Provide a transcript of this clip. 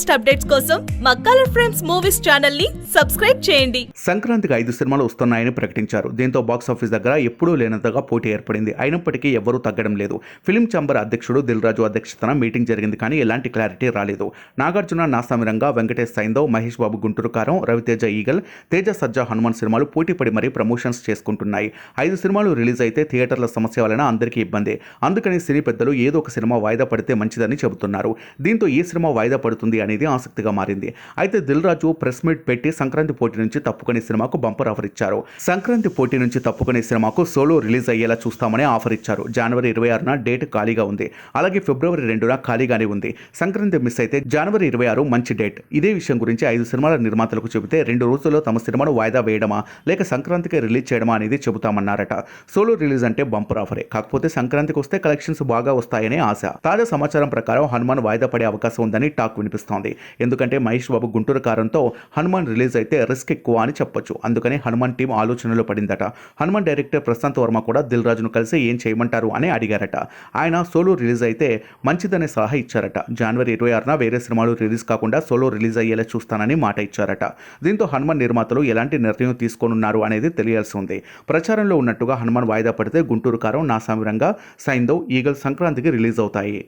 Latest updates కోసం మా colour Frames Movies ఛానల్ని సబ్స్క్రైబ్ చేయండి. సంక్రాంతికి ఐదు సినిమాలు వస్తున్నాయని ప్రకటించారు. దీంతో బాక్స్ ఆఫీస్ దగ్గర ఎప్పుడూ లేనంతగా పోటీ ఏర్పడింది. అయినప్పటికీ ఎవరూ తగ్గడం లేదు. ఫిలిం ఛాంబర్ అధ్యక్షుడు దిల్ రాజు అధ్యక్షతన మీటింగ్ జరిగింది కానీ ఎలాంటి క్లారిటీ రాలేదు. నాగార్జున నాసామిరంగా వెంకటేష్ సైందవ్ మహేష్ బాబు గుంటూరు కారం రవితేజ ఈగల్ తేజ సజ్జా హనుమాన్ సినిమాలు పోటీ పడి మరీ ప్రమోషన్స్ చేసుకుంటున్నాయి. ఐదు సినిమాలు రిలీజ్ అయితే థియేటర్ల సమస్య వలన అందరికీ ఇబ్బంది. అందుకని సినీ పెద్దలు ఏదో ఒక సినిమా వాయిదా పడితే మంచిదని చెబుతున్నారు. దీంతో ఈ సినిమా వాయిదా పడుతుంది అనేది ఆసక్తిగా మారింది. అయితే దిల్ రాజు ప్రెస్ మీట్ పెట్టి సంక్రాంతి పోటీ నుంచి తప్పుకునే సినిమాకు బంపర్ ఆఫర్ ఇచ్చారు. సంక్రాంతి పోటీ నుంచి తప్పుకునే సినిమాకు సోలో రిలీజ్ అయ్యేలా చూస్తామని ఆఫర్ ఇచ్చారు. జనవరి ఇరవై ఆరున డేట్ ఖాళీగా ఉంది. అలాగే ఫిబ్రవరి రెండున ఖాళీగానే ఉంది. సంక్రాంతి మిస్ అయితే జనవరి ఇరవై ఆరు మంచి డేట్. ఇదే విషయం గురించి ఐదు సినిమాల నిర్మాతలకు చెబితే రెండు రోజుల్లో తమ సినిమాను వాయిదా వేయడమా? లేక సంక్రాంతికి రిలీజ్ చేయడమా అనేది చెబుతామన్నారట. సోలో రిలీజ్ అంటే బంపర్ ఆఫరే. కాకపోతే సంక్రాంతికి వస్తే కలెక్షన్స్ బాగా వస్తాయనే ఆశ. తాజా సమాచారం ప్రకారం హనుమాన్ వాయిదా పడే అవకాశం ఉందని టాక్ వినిపిస్తోంది. ఎందుకంటే మహేష్ బాబు గుంటూరు కారంతో హనుమాన్ రిలీజ్ అయితే రిస్క్ ఎక్కువ అని చెప్పొచ్చు. అందుకని హనుమాన్ టీం ఆలోచనలో పడిందట. హనుమాన్ డైరెక్టర్ ప్రశాంత్ వర్మ కూడా దిల్ రాజును కలిసి ఏం చేయమంటారు అని అడిగారట. ఆయన సోలో రిలీజ్ అయితే మంచిదనే సలహా ఇచ్చారట. జనవరి ఇరవై ఆరున వేరే సినిమాలు రిలీజ్ కాకుండా సోలో రిలీజ్ అయ్యేలా చూస్తానని మాట ఇచ్చారట. దీంతో హనుమాన్ నిర్మాతలు ఎలాంటి నిర్ణయం తీసుకోనున్నారు అనేది తెలియాల్సి ఉంది. ప్రచారంలో ఉన్నట్టుగా హనుమాన్ వాయిదా పడితే గుంటూరు కారం నాసామిరంగా సైందవ్ ఈగల్ సంక్రాంతికి రిలీజ్ అవుతాయి.